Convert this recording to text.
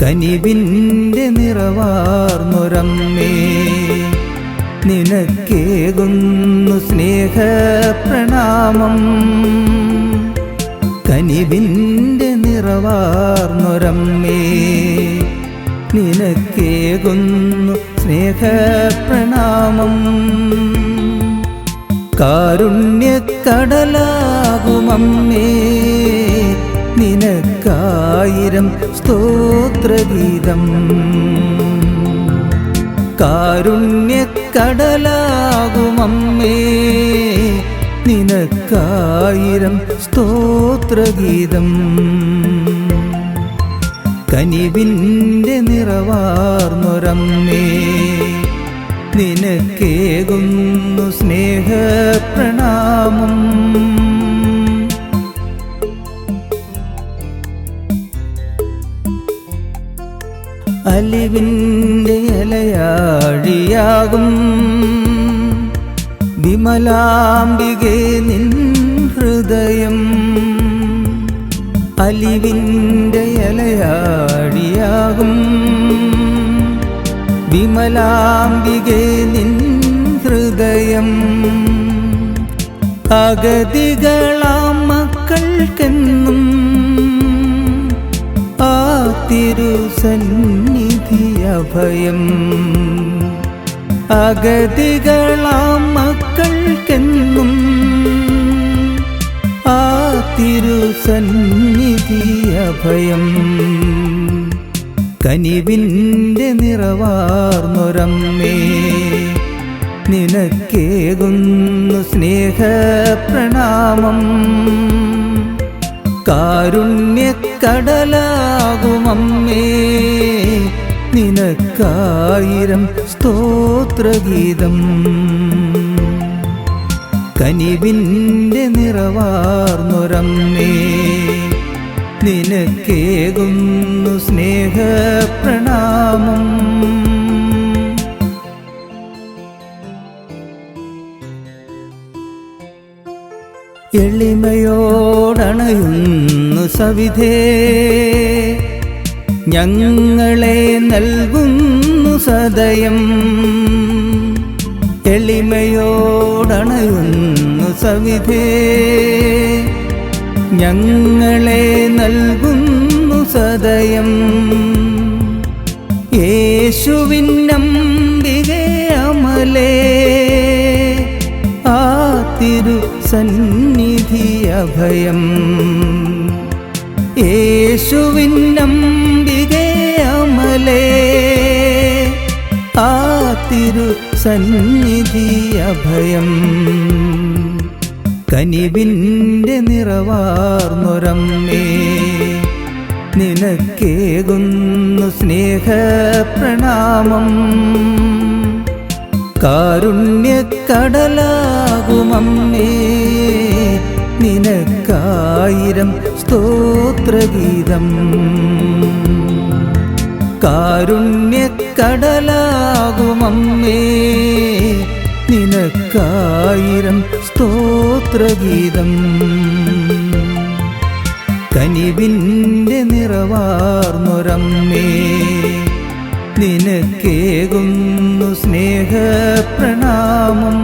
കനിവിന്റെ നിറവാർന്നൊരമ്മേ നിനക്കേകുന്നു സ്നേഹ പ്രണാമം കനിവിന്റെ നിറവാർന്നൊരമ്മേ നിനക്കേകുന്നു സ്നേഹ പ്രണാമം കാരുണ്യക്കടലാകുമമ്മേ നിനക്കായിരം സ്തോത്രഗീതം. കാരുണ്യക്കടലാകുമമ്മേ നിനക്കായിരം സ്തോത്രഗീതം. കനിവിന്റെ നിറവാർന്നൊരമ്മേ നിനക്കേകുന്നു സ്നേഹ അലിവിന്റെ ഇലയാഴിയാകും. വിമലാംബികെ നിൻ ഹൃദയം അലിവിന്റെ ഇലയാഴിയാകും. വിമലാംബികെ നിൻ ഹൃദയം അഗതികളാം മക്കൾക്കെന്നും ആ തിരുസന്നിധി അഭയം അഗതികളാം മക്കൾക്കെന്നും ആ തിരുസന്നിധി അഭയം കനിവിന്റെ നിറവാർന്നൊരമ്മേ നിനക്കേകുന്നു സ്നേഹ പ്രണാമം കാരുണ്യക്കടലാകുമമ്മേ നിനക്കായിരം സ്തോത്രഗീതം. കനിവിന്റെ നിറവാർന്നൊരമ്മേ നിനക്കേകുന്നു സ്നേഹ പ്രണാമം എളിമയോടണയുന്നു സവിധേ ഞങ്ങളെ നൽകുന്നു സദയം. എളിമയോടണയുന്നു സവിധേ. ഞങ്ങളെ നൽകുന്നു സദയം. യേശുവിനമ്പികെ അമലേ. ആ തിരു സന്നിധി അഭയം യേശുവിനമ്പികെ അമലേ ആ തിരു സന്നിധി അഭയം. കനിവിന്റെ നിറവാർന്നൊരമ്മേ നിനക്കേകുന്നു സ്നേഹ പ്രണാമം കാരുണ്യക്കടലാകുമമ്മേ നിനക്കായിരം സ്തോത്രഗീതം. കാരുണ്യക്കടലാകുമമ്മേ. നിനക്കായിരം സ്തോത്രഗീതം. കനിവിന്റെ നിറവാർന്നൊരമ്മേ. നിനക്കേകുന്നു സ്നേഹ പ്രണാമം